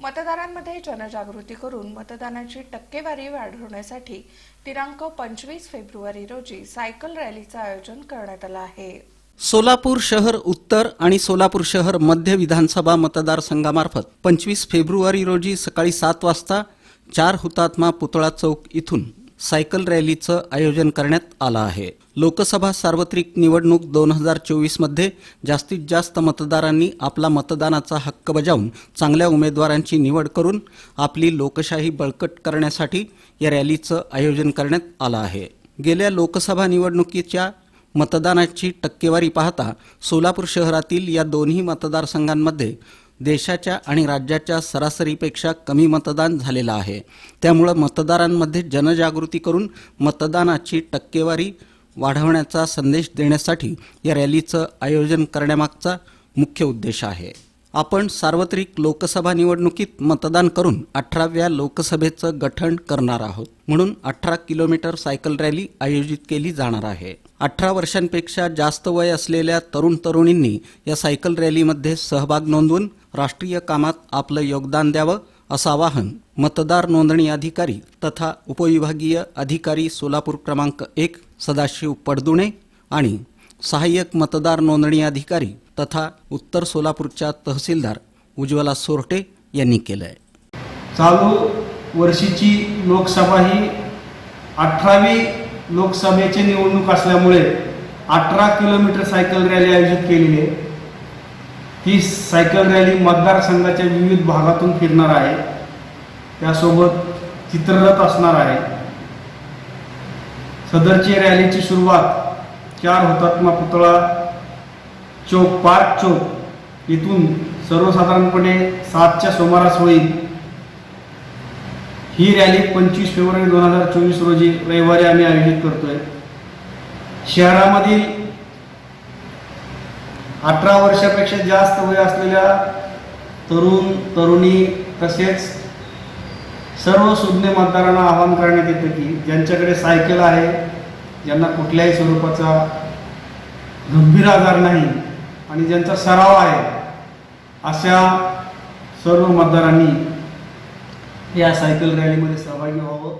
मतदारांमध्ये जनजागृती करून मतदानाची टक्केवारी वाढवण्यासाठी दिनांक पंचवीस फेब्रुवारी रोजी सायकल रॅलीचं आयोजन करण्यात आलं आहे. सोलापूर शहर उत्तर आणि सोलापूर शहर मध्य विधानसभा मतदारसंघामार्फत पंचवीस फेब्रुवारी रोजी सकाळी सात वाजता चार हुतात्मा पुतळा चौक इथून सायकल रॅलीचं आयोजन करण्यात आलं आहे. लोकसभा सार्वत्रिक निवडणूक दोन हजार चोवीसमध्ये जास्तीत जास्त मतदारांनी आपला मतदानाचा हक्क बजावून चांगल्या उमेदवारांची निवड करून आपली लोकशाही बळकट करण्यासाठी या रॅलीचं आयोजन करण्यात आलं आहे. गेल्या लोकसभा निवडणुकीच्या मतदानाची टक्केवारी पाहता सोलापूर शहरातील या दोन्ही मतदारसंघांमध्ये देशाच्या आणि राज्याच्या सरासरीपेक्षा कमी मतदान झालेलं आहे. त्यामुळं मतदारांमध्ये जनजागृती करून मतदानाची टक्केवारी वाढवण्याचा संदेश देण्यासाठी या रॅलीचं आयोजन करण्यामागचा मुख्य उद्देश आहे. आपण सार्वत्रिक लोकसभा निवडणुकीत मतदान करून अठराव्या लोकसभेचं गठन करणार आहोत. म्हणून अठरा किलोमीटर सायकल रॅली आयोजित केली जाणार आहे. अठरा वर्षांपेक्षा जास्त वय असलेल्या तरुण तरुणींनी या सायकल रॅलीमध्ये सहभाग नोंदवून राष्ट्रीय कामात आपलं योगदान द्यावं असं आवाहन मतदार नोंदणी अधिकारी तथा उपविभागीय अधिकारी सोलापूर क्रमांक एक सदाशिव पडदुणे आणि सहाय्यक मतदार नोंदणी अधिकारी तथा उत्तर सोलापूरच्या तहसीलदार उज्ज्वला सोरटे यांनी केलं आहे चालू वर्षीची लोकसभा ही अठरावी लोकसभेची निवडणूक असल्यामुळे अठरा किलोमीटर सायकल रॅली आयोजित केलेली आहे. ही सायकल रॅली मतदारसंघाच्या विविध भागातून फिरणार आहे. त्यासोबत चित्ररथ असणार आहे. सदरची रॅलीची सुरुवात चार हुतात्मा पुतळा चौक पार्क चौक इथून सर्वसाधारणपणे सातच्या सुमारास होईल. ही रॅली पंचवीस फेब्रुवारी दोन हजार चोवीस रोजी रविवारी आम्ही आयोजित करतोय. शहरामधील अठरा वर्षापेक्षा जास्त वय असलेल्या तरुण तरुणी तसेच सर्व सुज्ञ मतदारांना आवाहन करण्यात येतं की ज्यांच्याकडे सायकल आहे ज्यांना कुठल्याही स्वरूपाचा गंभीर आजार नाही आणि ज्यांचा सराव आहे अशा सर्व मतदारांनी या सायकल रॅलीमध्ये सहभागी व्हावं.